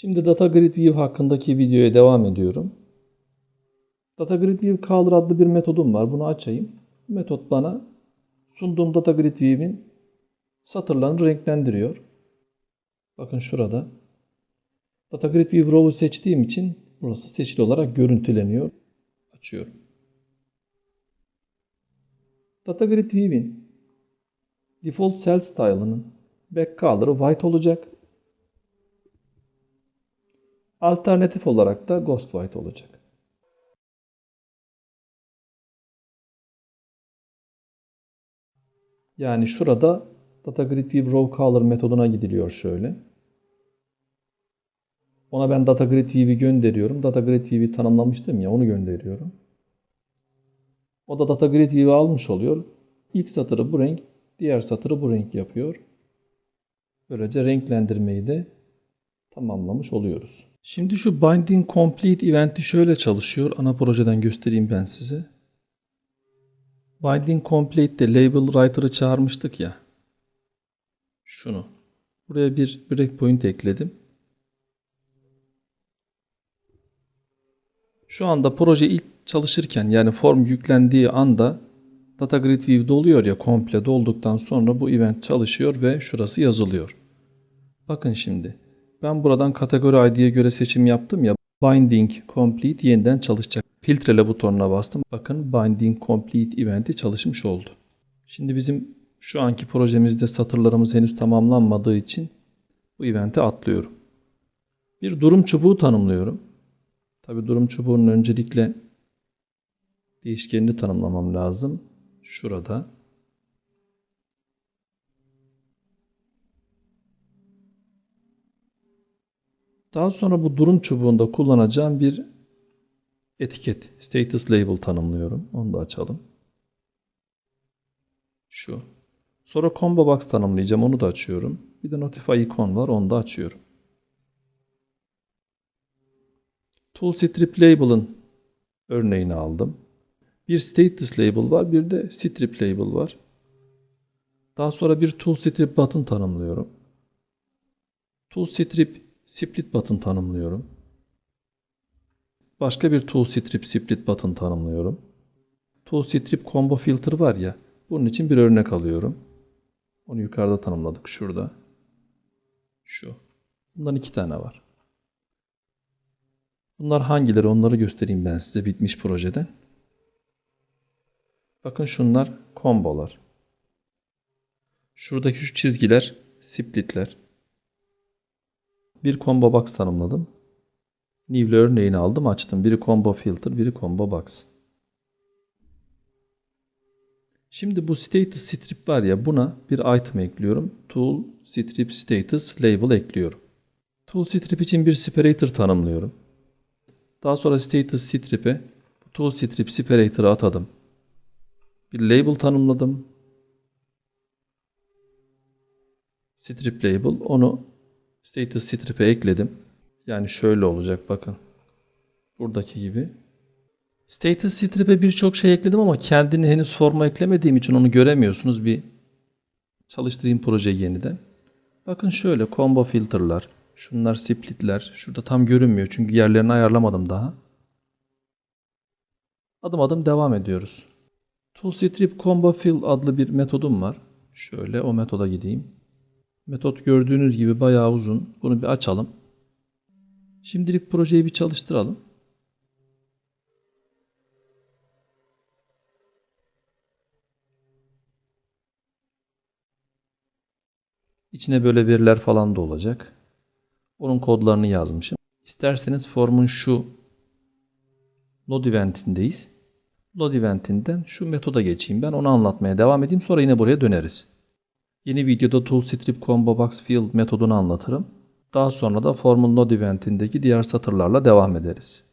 Şimdi Data Grid View hakkındaki videoya devam ediyorum. Data Grid View Color adlı bir metodum var. Bunu açayım. Metot bana sunduğum Data Grid View'in satırlarını renklendiriyor. Bakın şurada. Data Grid View Row'u seçtiğim için burası seçili olarak görüntüleniyor. Açıyorum. Data Grid View'in default cell style'ının back color'ı white olacak. Alternatif olarak da Ghost White olacak. Yani şurada Data Grid View Raw Color metoduna gidiliyor şöyle. Ona ben Data Grid View'i gönderiyorum. Data Grid View'i tanımlamıştım ya onu gönderiyorum. O da Data Grid View'i almış oluyor. İlk satırı bu renk, diğer satırı bu renk yapıyor. Böylece renklendirmeyi de tamamlamış oluyoruz. Şimdi şu Binding Complete eventi şöyle çalışıyor. Ana projeden göstereyim ben size. Binding Complete'de Label Writer'ı çağırmıştık ya. Şunu. Buraya bir breakpoint ekledim. Şu anda proje ilk çalışırken yani form yüklendiği anda Data Grid View doluyor ya komple dolduktan sonra bu event çalışıyor ve şurası yazılıyor. Bakın şimdi. Ben buradan kategori ID'ye göre seçim yaptım ya. Binding Complete yeniden çalışacak. Filtrele butonuna bastım. Bakın Binding Complete eventi çalışmış oldu. Şimdi bizim şu anki projemizde satırlarımız henüz tamamlanmadığı için bu eventi atlıyorum. Bir durum çubuğu tanımlıyorum. Tabi durum çubuğunun öncelikle değişkenini tanımlamam lazım. Şurada. Daha sonra bu durum çubuğunda kullanacağım bir etiket, status label tanımlıyorum. Onu da açalım. Şu. Sonra combo box tanımlayacağım. Onu da açıyorum. Bir de notify icon var. Onu da açıyorum. Tool strip label'ın örneğini aldım. Bir status label var. Bir de strip label var. Daha sonra bir tool strip button tanımlıyorum. Tool strip split button tanımlıyorum. Başka bir tool strip split button tanımlıyorum. Tool strip combo filter var ya. Bunun için bir örnek alıyorum. Onu yukarıda tanımladık şurada. Şu. Bundan iki tane var. Bunlar hangileri onları göstereyim ben size bitmiş projeden. Bakın şunlar kombolar. Şuradaki şu çizgiler splitler. Bir combo box tanımladım. New'le örneğini aldım açtım. Biri combo filter, biri combo box. Şimdi bu status strip var ya buna bir item ekliyorum. Tool strip status label ekliyorum. Tool strip için bir separator tanımlıyorum. Daha sonra status strip'e tool strip separator'ı atadım. Bir label tanımladım. Strip label onu status strip'e ekledim. Yani şöyle olacak bakın. Buradaki gibi. Status strip'e birçok şey ekledim ama kendini henüz forma eklemediğim için onu göremiyorsunuz. Bir çalıştırayım projeyi yeniden. Bakın şöyle combo filter'lar. Şunlar split'ler. Şurada tam görünmüyor çünkü yerlerini ayarlamadım daha. Adım adım devam ediyoruz. Toolstrip Combo Fill adlı bir metodum var. Şöyle o metoda gideyim. Metot gördüğünüz gibi bayağı uzun. Bunu bir açalım. Şimdilik projeyi bir çalıştıralım. İçine böyle veriler falan da olacak. Onun kodlarını yazmışım. İsterseniz formun şu load eventindeyiz. Load eventinden şu metoda geçeyim. Ben onu anlatmaya devam edeyim. Sonra yine buraya döneriz. Yeni videoda tool strip combo box field metodunu anlatırım. Daha sonra da formun load eventindeki diğer satırlarla devam ederiz.